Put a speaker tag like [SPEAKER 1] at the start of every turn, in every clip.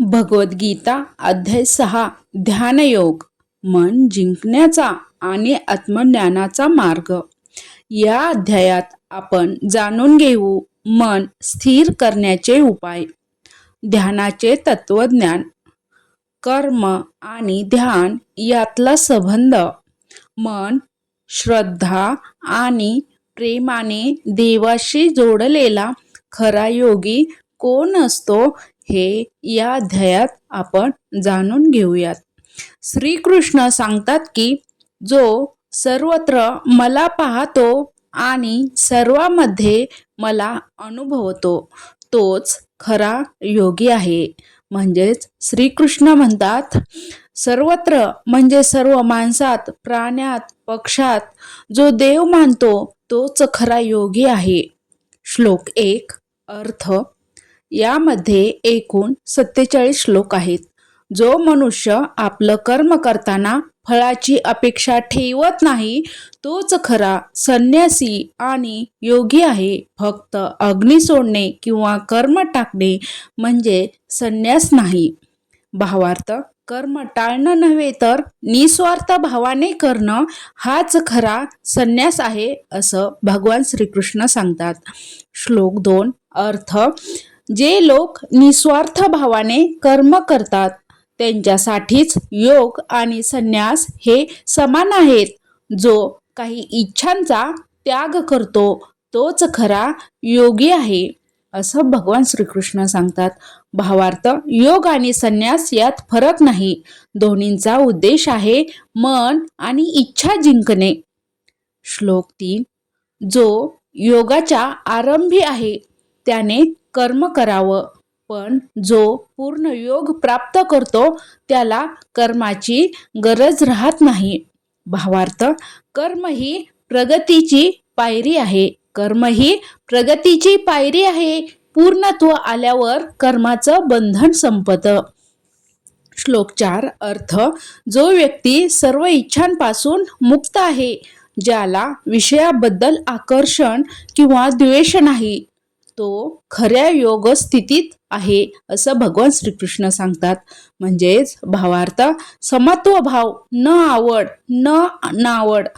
[SPEAKER 1] भगवद्गीता अध्याय सहा ध्यानयोग. मन जिंकण्याचा आणि आत्मज्ञानाचा मार्ग. या अध्यायात आपण जाणून घेऊ मन स्थिर करण्याचे उपाय. ध्यानाचे तत्वज्ञान कर्म आणि ध्यान यातला संबंध. मन श्रद्धा आणि प्रेमाने देवाशी जोडलेला खरा योगी कोण असतो हे या अध्यायात आपण जाणून घेऊयात. श्रीकृष्ण सांगतात की जो सर्वत्र मला पाहतो आणि सर्वामध्ये मला अनुभवतो तोच खरा योगी आहे. म्हणजेच श्रीकृष्ण म्हणतात सर्वत्र म्हणजे सर्व माणसात प्राण्यात पक्षात जो देव मानतो तोच खरा योगी आहे. श्लोक एक अर्थ यामध्ये एकूण सत्तेचाळीस श्लोक आहेत. जो मनुष्य आपलं कर्म करताना फळाची अपेक्षा ठेवत नाही तोच खरा संन्यासी आणि योगी आहे. फक्त अग्नी सोडणे किंवा कर्म टाकणे म्हणजे संन्यास नाही. भावार्थ कर्म टाळणं नव्हे तर निस्वार्थ भावाने करणं हाच खरा संन्यास आहे असं भगवान श्रीकृष्ण सांगतात. श्लोक दोन अर्थ जे लोक निस्वार्थ भावाने कर्म करतात त्यांच्यासाठीच योग आणि संन्यास हे समान आहेत. जो काही इच्छांचा त्याग करतो तोच खरा योगी आहे असं भगवान श्रीकृष्ण सांगतात. भावार्थ योग आणि संन्यास यात फरक नाही. दोन्हींचा उद्देश आहे मन आणि इच्छा जिंकणे. श्लोक तीन. जो योगाच्या आरंभी आहे त्याने कर्म करावं. पण जो पूर्ण योग प्राप्त करतो त्याला कर्माची गरज राहत नाही. भावार्थ कर्म ही प्रगतीची पायरी आहे. कर्म ही प्रगतीची पायरी आहे. पूर्णत्व आल्यावर कर्माचं बंधन संपतं. श्लोक चार अर्थ जो व्यक्ती सर्व इच्छांपासून मुक्त आहे ज्याला विषयाबद्दल आकर्षण किंवा द्वेष नाही तो खऱ्या योग स्थितीत आहे असं भगवान श्रीकृष्ण सांगतात. म्हणजेच भावार्थ समत्व भाव न आवड न नावड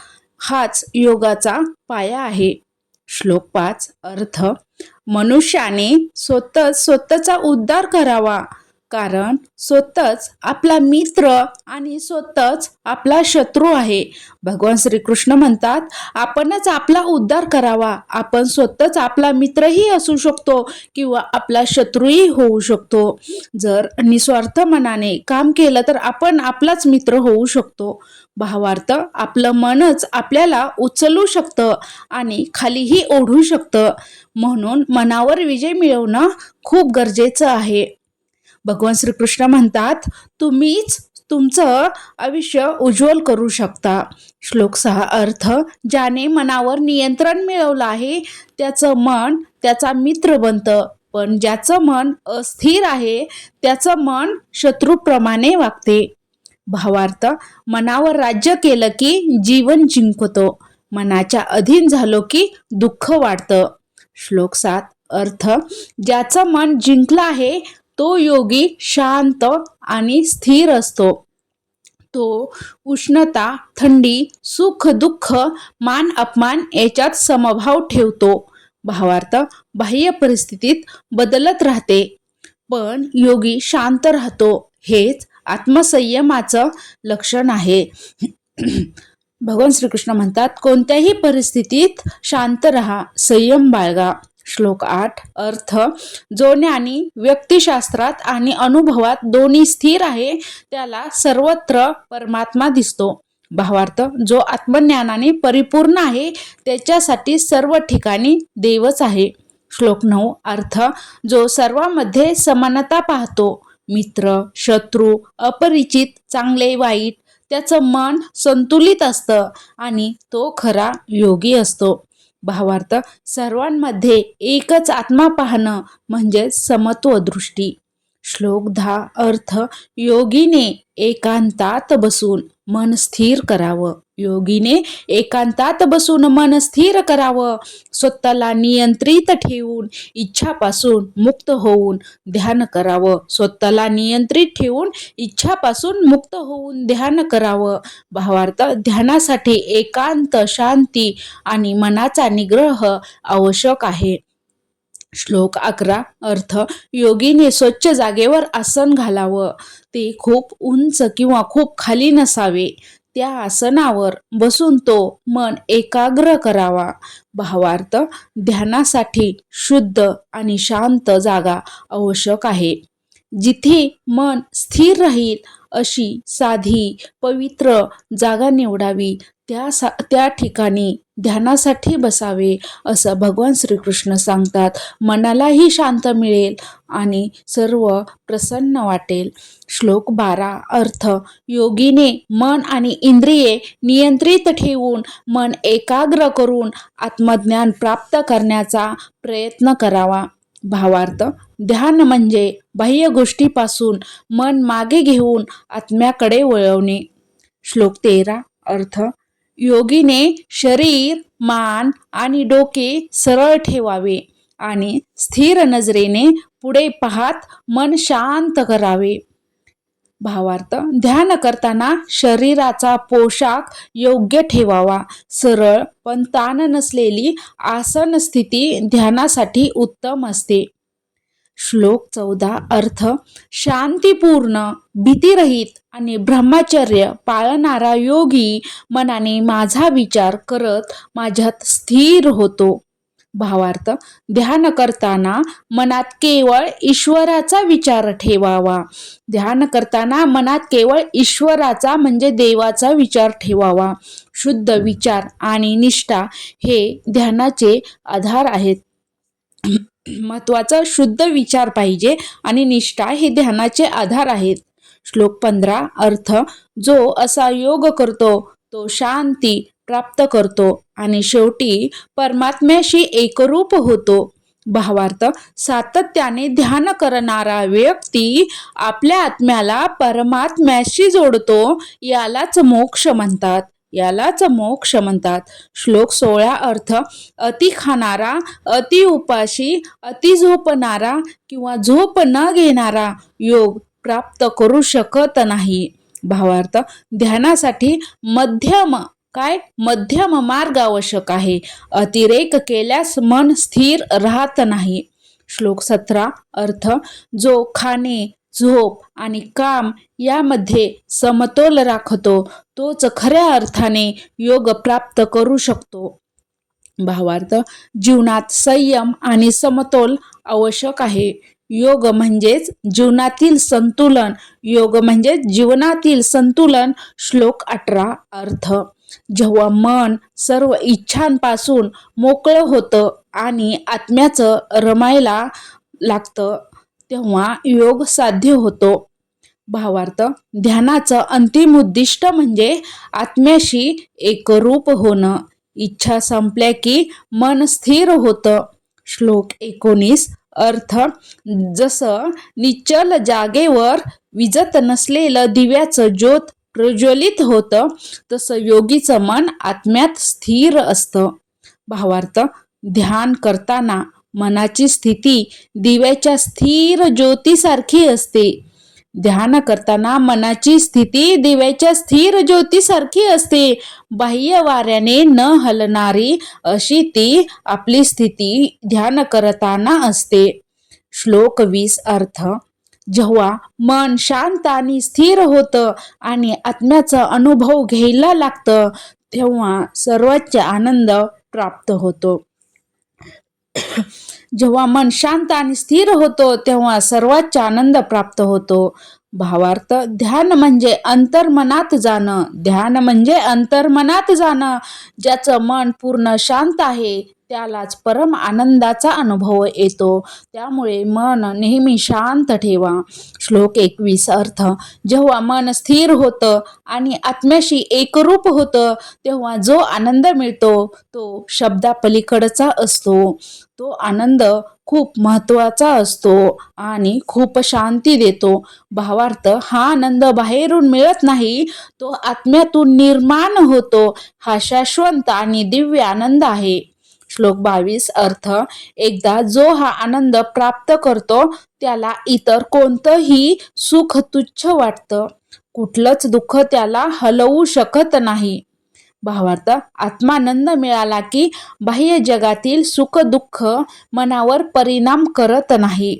[SPEAKER 1] हाच योगाचा पाया आहे. श्लोक पाच अर्थ मनुष्याने स्वतःच स्वतःचा उद्धार करावा. कारण स्वतःच आपला मित्र आणि स्वतःच आपला शत्रू आहे. भगवान श्रीकृष्ण म्हणतात आपणच आपला उद्धार करावा. आपण स्वतःच आपला मित्रही असू शकतो किंवा आपला शत्रूही होऊ शकतो. जर निस्वार्थ मनाने काम केलं तर आपण आपलाच मित्र होऊ शकतो. भावार्थ आपलं मनच आपल्याला उचलू शकतं आणि खालीही ओढू शकतं. म्हणून मनावर विजय मिळवणं खूप गरजेचं आहे. भगवान श्रीकृष्ण म्हणतात तुम्हीच तुमचं आयुष्य उज्ज्वल करू शकता. श्लोक सहा अर्थ ज्याने मनावर नियंत्रण मिळवलं आहे त्याचं मन त्याचा मित्र बनतं. पण ज्याचं मन अस्थिर आहे त्याचं मन शत्रूप्रमाणे वागते. भावार्थ मनावर राज्य केलं की जीवन जिंकतो. मनाच्या अधीन झालो की दुःख वाढतं. श्लोक सात अर्थ ज्याचं मन जिंकलं आहे तो योगी शांत आणि स्थिर असतो. तो उष्णता थंडी सुख दुःख मान अपमान याच्यात समभाव ठेवतो. भावार्थ बाह्य परिस्थितीत बदलत राहते. पण योगी शांत राहतो. हेच आत्मसंयमाचं लक्षण आहे. भगवान श्रीकृष्ण म्हणतात कोणत्याही परिस्थितीत शांत राहा संयम बाळगा. श्लोक आठ. अर्थ जो ज्ञानी व्यक्तिशास्त्रात आणि अनुभवात दोन्ही स्थिर आहे त्याला सर्वत्र परमात्मा दिसतो. भावार्थ जो आत्मज्ञानाने परिपूर्ण आहे त्याच्यासाठी सर्व ठिकाणी देवच आहे. श्लोक नऊ. अर्थ जो सर्वांमध्ये समानता पाहतो मित्र शत्रू अपरिचित चांगले वाईट त्याचं मन संतुलित असतं आणि तो खरा योगी असतो. भावार्थ सर्वांमध्ये एकच आत्मा पाहणं म्हणजे समत्व दृष्टी. श्लोक दहा. अर्थ योगीने एकांतात बसून मन स्थिर करावं. योगीने एकांतात बसून मन स्थिर करावं. स्वतःला नियंत्रित ठेवून इच्छापासून मुक्त होऊन ध्यान करावं. स्वतःला नियंत्रित ठेवून इच्छापासून मुक्त होऊन ध्यान करावं. भावार्थ ध्यानासाठी एकांत शांती आणि मनाचा निग्रह आवश्यक आहे. श्लोक अकरा अर्थ योगीने स्वच्छ जागेवर आसन घालावं. ते खूप उंच किंवा खूप खाली नसावे. त्या आसनावर बसून तो मन एकाग्र करावा. भावार्थ ध्यानासाठी शुद्ध आणि शांत जागा आवश्यक आहे. जिथे मन स्थिर राहील अशी साधी पवित्र जागा निवडावी. त्या सा त्या ठिकाणी ध्यानासाठी बसावे असं भगवान श्रीकृष्ण सांगतात. मनालाही शांत मिळेल आणि सर्व प्रसन्न वाटेल. श्लोक बारा. अर्थ योगीने मन आणि इंद्रिये नियंत्रित ठेवून मन एकाग्र करून आत्मज्ञान प्राप्त करण्याचा प्रयत्न करावा. भावार्थ ध्यान म्हणजे बाह्य गोष्टीपासून मन मागे घेऊन आत्म्याकडे वळवणे. श्लोक तेरा. अर्थ योगीने शरीर मान आणि डोके सरळ ठेवावे आणि स्थिर नजरेने पुढे पाहत मन शांत करावे. भावार्थ ध्यान करताना शरीराचा पोशाख योग्य ठेवावा. सरळ पण ताण नसलेली आसन स्थिती ध्यानासाठी उत्तम असते. श्लोक चौदा अर्थ शांतीपूर्ण भीतीरहित आणि ब्रह्मचर्य पाळणारा योगी मनाने माझा विचार करत माझ्यात स्थिर होतो. भावार्थ ध्यान करताना मनात केवळ ईश्वराचा विचार ठेवावा. ध्यान करताना मनात केवळ ईश्वराचा म्हणजे देवाचा विचार ठेवावा. शुद्ध विचार आणि निष्ठा हे ध्यानाचे आधार आहेत. महत्त्वाचा शुद्ध विचार पाहिजे आणि निष्ठा हे ध्यानाचे आधार आहेत. श्लोक पंधरा अर्थ जो असा योग करतो तो शांती प्राप्त करतो आणि शेवटी परमात्म्याशी एकरूप होतो. भावार्थ सातत्याने ध्यान करणारा व्यक्ती आपल्या आत्म्याला परमात्म्याशी जोडतो यालाच मोक्ष म्हणतात. यालाच मोक्ष म्हणतात. श्लोक सोळा अर्थ अति खाणारा अति उपाशी अति झोपणारा किंवा झोप न घेणारा योग प्राप्त करू शकत नाही. भावार्थ ध्यानासाठी मध्यम काय? मध्यम मार्ग आवश्यक आहे. अतिरेक केल्यास मन स्थिर राहत नाही. श्लोक सतरा अर्थ जो खाणे झोप आणि काम यामध्ये समतोल राखतो. तोच खऱ्या अर्थाने योग प्राप्त करू शकतो. भावार्थ जीवनात संयम आणि समतोल आवश्यक आहे. योग म्हणजेच जीवनातील संतुलन. योग म्हणजेच जीवनातील संतुलन. श्लोक अठरा अर्थ. जेव्हा मन सर्व इच्छांपासून मोकळं होतं आणि आत्म्याचं रमायला लागतं तेव्हा योग साध्य होतो. भावार्थ ध्यानाचं अंतिम उद्दिष्ट म्हणजे आत्म्याशी एकरूप होणं. इच्छा संपल्या की मन स्थिर होतं. श्लोक एकोणीस अर्थ जसं निश्चल जागेवर विजत नसलेलं दिव्याचं ज्योत प्रज्वलित होतं तसं योगीचं मन आत्म्यात स्थिर असतं. भावार्थ ध्यान करताना मनाची स्थिती दिव्याच्या स्थिर ज्योतीसारखी असते. ध्यान करताना मनाची स्थिती दिव्याच्या स्थिर ज्योतीसारखी असते. बाह्य वाऱ्याने न हलणारी अशी ती आपली स्थिती ध्यान करताना असते. श्लोक वीस अर्थ जेव्हा मन शांत आणि स्थिर होतं आणि आत्म्याचा अनुभव घ्यायला लागतं तेव्हा सर्वोच्च आनंद प्राप्त होतो. जेव्हा मन शांत आणि स्थिर होतो तेव्हा सर्वात आनंद प्राप्त होतो. भावार्थ ध्यान म्हणजे अंतर्मनात जाणं. ध्यान म्हणजे अंतर्मनात जाणं ज्याचं मन पूर्ण शांत आहे. त्यालाच परम आनंदाचा अनुभव येतो. त्यामुळे मन नेहमी शांत ठेवा. श्लोक एकवीस अर्थ जेव्हा मन स्थिर होतं आणि आत्म्याशी एकरूप होतं तेव्हा जो आनंद मिळतो तो शब्दापलीकडचा असतो. तो आनंद खूप महत्त्वाचा असतो आणि खूप शांती देतो. भावार्थ हा आनंद बाहेरून मिळत नाही तो आत्म्यातून निर्माण होतो. हा शाश्वत आणि दिव्य आनंद आहे. श्लोक बावीस अर्थ एकदा जो हा आनंद प्राप्त करतो त्याला इतर कोणतंही सुख तुच्छ वाटतं. कुठलंच दुःख त्याला हलवू शकत नाही. भावार्थ आत्मानंद मिळाला की बाह्य जगातील सुख दुःख मनावर परिणाम करत नाही.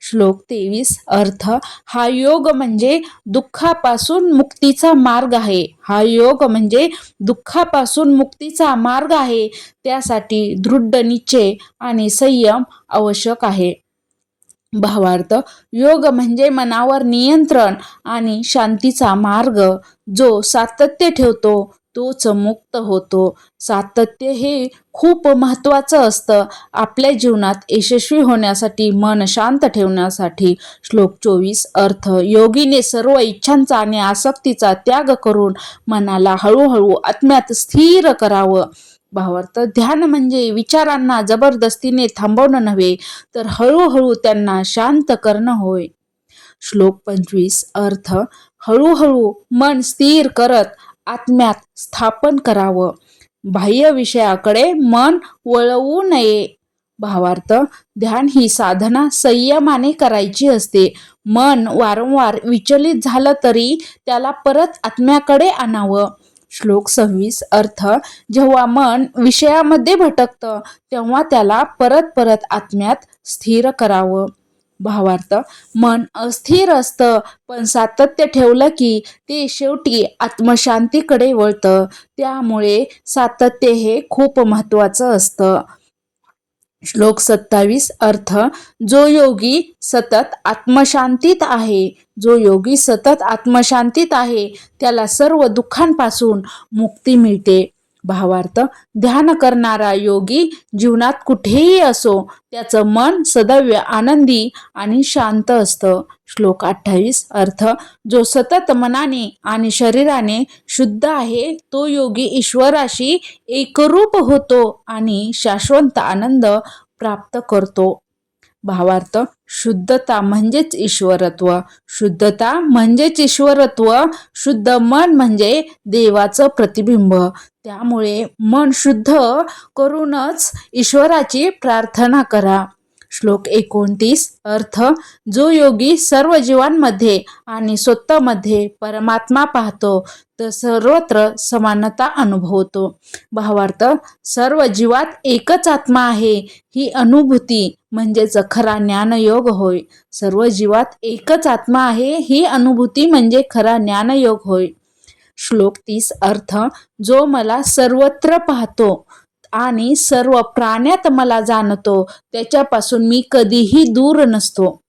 [SPEAKER 1] श्लोक तेवीस अर्थ हा योग म्हणजे दुःखापासून मुक्तीचा मार्ग आहे. हा योग म्हणजे दुःखापासून मुक्तीचा मार्ग आहे. त्यासाठी दृढ निश्चय आणि संयम आवश्यक आहे. भावार्थ योग म्हणजे मनावर नियंत्रण आणि शांतीचा मार्ग जो सातत्य ठेवतो. तोच मुक्त होतो. सातत्य हे खूप महत्त्वाचं असतं. आपल्या जीवनात यशस्वी होण्यासाठी मन शांत ठेवण्यासाठी श्लोक चोवीस अर्थ योगीने सर्व इच्छांचा आणि आसक्तीचा त्याग करून मनाला हळूहळू आत्म्यात स्थिर करावं. भावार्थ ध्यान म्हणजे विचारांना जबरदस्तीने थांबवणं नव्हे तर हळूहळू त्यांना शांत करणं होय. श्लोक पंचवीस अर्थ हळूहळू मन स्थिर करत आत्म्यात स्थापन करावं. बाह्य विषयाकडे मन वळवू नये. भावार्थ ध्यान ही साधना संयमाने करायची असते. मन वारंवार विचलित झालं तरी त्याला परत आत्म्याकडे आणावं. श्लोक सव्वीस अर्थ जेव्हा मन विषयामध्ये भटकतं तेव्हा त्याला परत परत आत्म्यात स्थिर करावं. भावार्थ. मन अस्थिर असतं पण सातत्य ठेवलं की ते शेवटी आत्मशांतीकडे वळतं. त्यामुळे सातत्य हे खूप महत्वाचं असतं. श्लोक सत्तावीस अर्थ जो योगी सतत आत्मशांतीत आहे जो योगी सतत आत्मशांतीत आहे त्याला सर्व दुःखांपासून मुक्ती मिळते. भावार्थ ध्यान करणारा योगी जीवनात कुठेही असो त्याचं मन सदैव आनंदी आणि शांत असतं. श्लोक अठ्ठावीस अर्थ जो सतत मनाने आणि शरीराने शुद्ध आहे तो योगी ईश्वराशी एकरूप होतो आणि शाश्वत आनंद प्राप्त करतो. भावार्थ शुद्धता म्हणजेच ईश्वरत्व. शुद्धता म्हणजेच ईश्वरत्व शुद्ध मन म्हणजे देवाचं प्रतिबिंब. त्यामुळे मन शुद्ध करूनच ईश्वराची प्रार्थना करा. श्लोक एकोणतीस. अर्थ जो योगी सर्व जीवांमध्ये आणि स्वतःमध्ये परमात्मा पाहतो तर सर्वत्र समानता अनुभवतो. भावार्थ सर्व जीवात एकच आत्मा आहे ही अनुभूती म्हणजेच खरा ज्ञानयोग होय. सर्व जीवात एकच आत्मा आहे ही अनुभूती म्हणजे खरा ज्ञानयोग होय. श्लोक तीस. अर्थ जो मला सर्वत्र पाहतो आणि सर्व प्राण्यात मला जाणतो त्याच्यापासून मी कधीही दूर नसतो.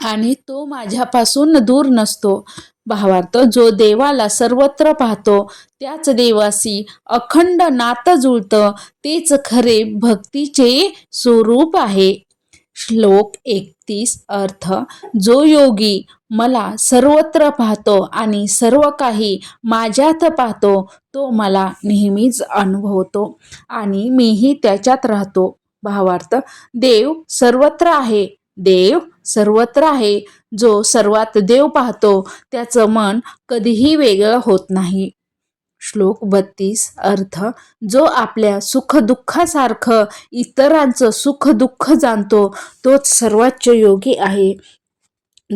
[SPEAKER 1] आणि तो माझ्यापासून दूर नसतो. भावार्थ जो देवाला सर्वत्र पाहतो त्याच देवाशी अखंड नातं जुळतं तेच खरे भक्तीचे स्वरूप आहे. श्लोक एकतीस अर्थ जो योगी मला सर्वत्र पाहतो आणि सर्व काही माझ्यात पाहतो तो मला नेहमीच अनुभवतो आणि मीही त्याच्यात राहतो. भावार्थ देव सर्वत्र आहे देव सर्वत्र आहे. जो सर्वात देव पाहतो त्याचं मन कधीही वेगळं होत नाही. श्लोक बत्तीस अर्थ जो आपल्या सुखदुःखासारखं इतरांचं सुख दुःख जाणतो तोच सर्वोच्च योगी आहे.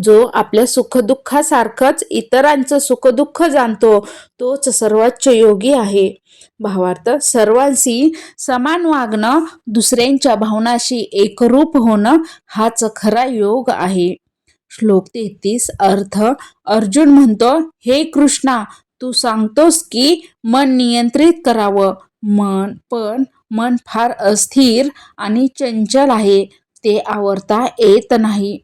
[SPEAKER 1] जो आपल्या सुखदुःखासारखंच इतरांचं सुखदुःख जाणतो तोच सर्वोच्च योगी आहे. भावार्थ सर्वांशी समान वागणं दुसऱ्यांच्या भावनाशी एकरूप होणं हाच खरा योग आहे. श्लोक तेहतीस अर्थ अर्जुन म्हणतो हे कृष्णा तू सांगतोस की मन नियंत्रित करावं. मन पण मन फार अस्थिर आणि चंचल आहे. ते आवरता येत नाही.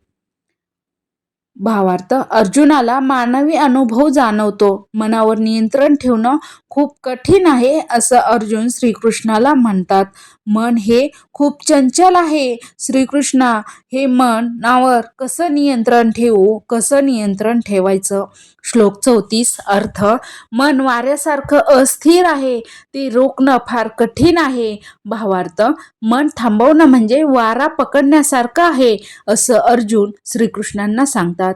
[SPEAKER 1] भावार्थ अर्जुनाला मानवी अनुभव जाणवतो. मनावर नियंत्रण ठेवणं खूप कठीण आहे असं अर्जुन श्रीकृष्णाला म्हणतात. मन हे खूप चंचल आहे. श्रीकृष्णा हे मनावर कसं नियंत्रण ठेवू कसं नियंत्रण ठेवायचं? श्लोक चौतीस अर्थ मन वाऱ्यासारखं अस्थिर आहे. ते रोखणं फार कठीण आहे. भावार्थ मन थांबवणं म्हणजे वारा पकडण्यासारखं आहे असं अर्जुन श्रीकृष्णांना सांगतात.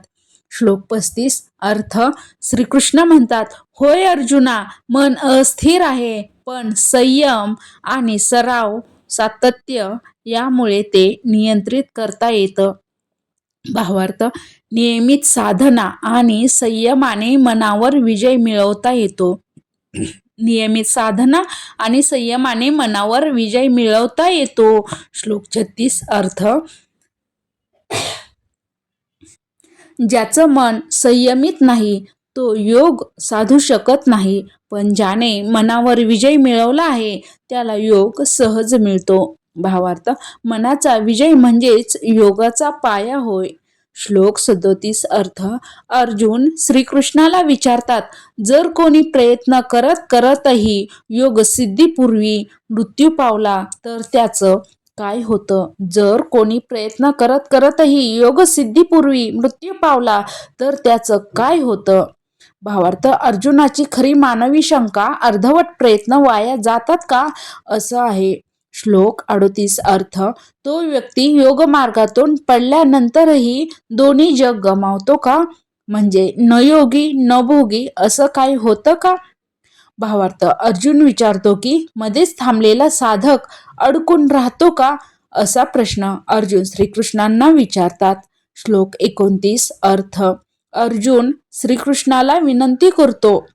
[SPEAKER 1] श्लोक पस्तीस अर्थ श्रीकृष्ण म्हणतात होय अर्जुना मन अस्थिर आहे. पण संयम आणि सराव सातत्य यामुळे ते नियंत्रित करता येतं. भावार्थ नियमित साधना आणि संयमाने मनावर विजय मिळवता येतो. नियमित साधना आणि संयमाने मनावर विजय मिळवता येतो. श्लोक छत्तीस अर्थ. ज्याचं मन संयमित नाही तो योग साधू शकत नाही पण ज्याने मनावर विजय मिळवला आहे त्याला योग सहज मिळतो. भावार्थ मनाचा विजय म्हणजेच योगाचा पाया होय. श्लोक सदोतीस अर्थ अर्जुन श्रीकृष्णाला विचारतात जर कोणी प्रयत्न करत करतही योग सिद्धीपूर्वी मृत्यू पावला तर त्याचं काय होतं? जर कोणी प्रयत्न करत करतही योग सिद्धीपूर्वी मृत्यू पावला तर त्याचं काय होतं? भावार्थ अर्जुनाची खरी मानवी शंका अर्धवट प्रयत्न वाया जातात का? असं आहे. श्लोक अडोतीस अर्थ तो व्यक्ती योग मार्गातून पडल्यानंतरही दोन्ही जग गमावतो का? म्हणजे न योगी न भोगी असं काही होतं का? भावार्थ अर्जुन विचारतो की मध्येच थांबलेला साधक अडकून राहतो का? असा प्रश्न अर्जुन श्रीकृष्णांना विचारतात. श्लोक एकोणतीस अर्थ अर्जुन श्रीकृष्णाला विनंती करतो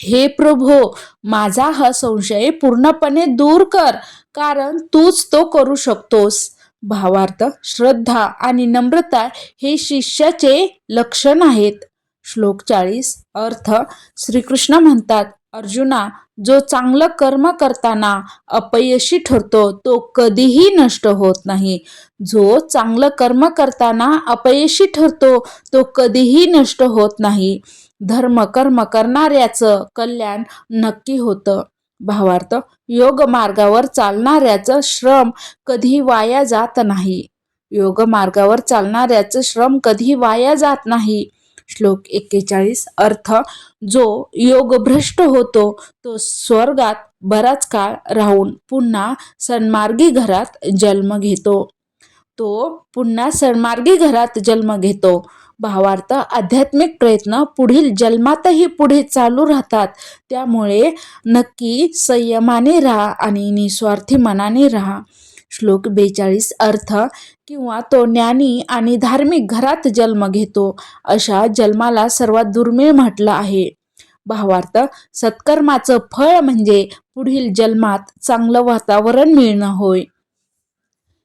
[SPEAKER 1] हे प्रभो माझा हा संशय पूर्णपणे दूर कर कारण तूच तो करू शकतोस भावार्थ श्रद्धा आणि नम्रता हे शिष्याचे लक्षण आहेत. श्लोक चाळीस अर्थ श्रीकृष्ण म्हणतात अर्जुना जो चांगलं कर्म करताना अपयशी ठरतो तो कधीही नष्ट होत नाही. जो चांगलं कर्म करताना अपयशी ठरतो तो कधीही नष्ट होत नाही. धर्म कर्म करणाऱ्याचं कल्याण नक्की होतं. भावार्थ योग मार्गावर चालणाऱ्याचं श्रम कधी वाया जात नाही. योग मार्गावर चालणाऱ्याचं श्रम कधी वाया जात नाही. श्लोक एक्केचाळीस अर्थ जो योग भ्रष्ट होतो तो स्वर्गात बराच काळ राहून पुन्हा सन्मार्गी घरात जन्म घेतो. तो पुन्हा सन्मार्गी घरात जन्म घेतो. भावार्थ आध्यात्मिक प्रयत्न पुढील जन्मातही पुढे चालू राहतात. त्यामुळे नक्की संयमाने राहा आणि निस्वार्थी मनाने राहा. श्लोक बेचाळीस अर्थ किंवा तो ज्ञानी आणि धार्मिक घरात जन्म घेतो अशा जन्माला सर्वात दुर्मिळ म्हटलं आहे. भावार्थ सत्कर्माचं फळ म्हणजे पुढील जन्मात चांगलं वातावरण मिळणं होय.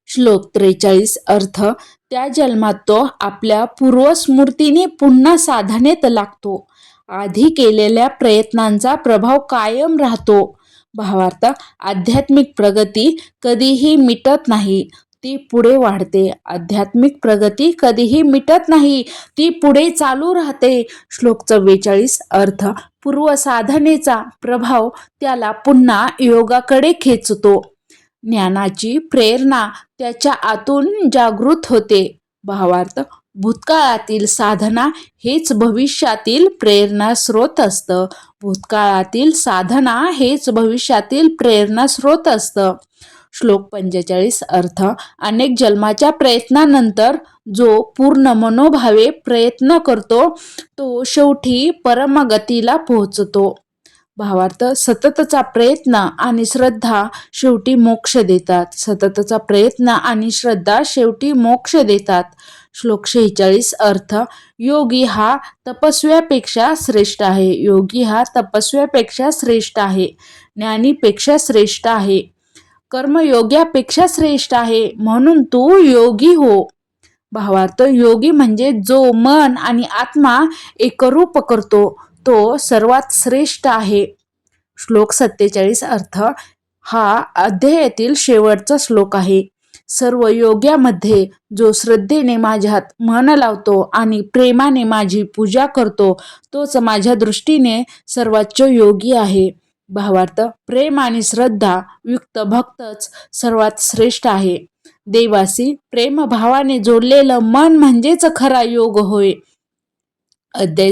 [SPEAKER 1] श्लोक त्रेचाळीस अर्थ त्या जन्मात तो आपल्या पूर्वस्मृतीने पुन्हा साधनेत लागतो. आधी केलेल्या प्रयत्नांचा प्रभाव कायम राहतो. भावार्थ आध्यात्मिक प्रगती कधीही मिटत नाही ती पुढे वाढते. आध्यात्मिक प्रगती कधीही मिटत नाही ती पुढे चालू राहते. श्लोक चव्वेचाळीस अर्थ पूर्वसाधनेचा प्रभाव त्याला पुन्हा योगाकडे खेचतो. ज्ञानाची प्रेरणा त्याच्या आतून जागृत होते. भावार्थ भूतकाळातील साधना हेच भविष्यातील प्रेरणा स्रोत असतं. भूतकाळातील साधना हेच भविष्यातील प्रेरणा स्रोत असतं. श्लोक पंचेचाळीस अर्थ अनेक जन्माच्या प्रयत्नानंतर जो पूर्ण मनोभावे प्रयत्न करतो तो शेवटी परमगतीला पोहोचतो. भावार्थ सततचा प्रयत्न आणि श्रद्धा शेवटी मोक्ष देतात. सततचा प्रयत्न आणि श्रद्धा शेवटी मोक्ष देतात. श्लोक शेहेचाळीस अर्थ योगी हा तपस्व्यापेक्षा श्रेष्ठ आहे. योगी हा तपस्व्यापेक्षा श्रेष्ठ आहे. ज्ञानीपेक्षा श्रेष्ठ आहे. कर्मयोग्यापेक्षा श्रेष्ठ आहे. म्हणून तू योगी हो. भावार्थ योगी म्हणजे जो मन आणि आत्मा एकरूप करतो तो सर्वात श्रेष्ठ आहे. श्लोक सत्तेचाळीस अर्थ हा अध्यायातील शेवटचा श्लोक आहे. सर्व योग्यामध्ये जो श्रद्धेने माझ्यात मन लावतो आणि प्रेमाने माझी पूजा करतो तोच माझ्या दृष्टीने सर्वोच्च योगी आहे. भावार्थ प्रेम आणि श्रद्धा युक्त भक्तच सर्वात श्रेष्ठ आहे. देवासी प्रेमभावाने जोडलेलं मन म्हणजेच खरा योग होय. अध्याय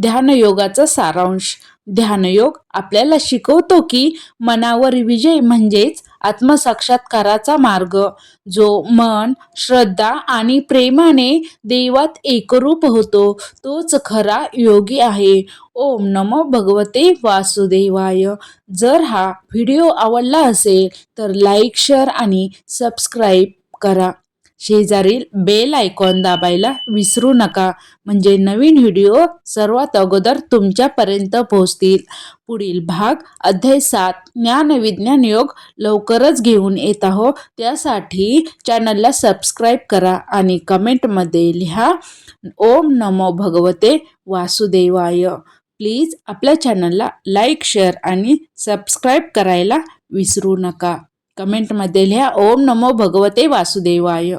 [SPEAKER 1] ध्यानयोगाचा सारांश. ध्यानयोग आपल्याला शिकवतो की मनावर विजय म्हणजेच आत्मसाक्षात्काराचा मार्ग जो मन श्रद्धा आणि प्रेमाने देवात एकरूप होतो तोच खरा योगी आहे. ओम नमो भगवते वासुदेवाय. जर हा व्हिडिओ आवडला असेल तर लाईक शेअर आणि सबस्क्राईब करा. शेजारील बेल आयकॉन दाबायला विसरू नका. म्हणजे नवीन व्हिडिओ सर्वात अगोदर तुमच्यापर्यंत पोहोचतील. पुढील भाग अध्याय सात ज्ञान विज्ञान योग लवकरच घेऊन येत आहो त्यासाठी चॅनलला सबस्क्राईब करा आणि कमेंटमध्ये लिहा ओम नमो भगवते वासुदेवाय. प्लीज आपल्या चॅनलला लाईक शेअर आणि सबस्क्राईब करायला विसरू नका. कमेंटमध्ये लिहा ओम नमो भगवते वासुदेवाय.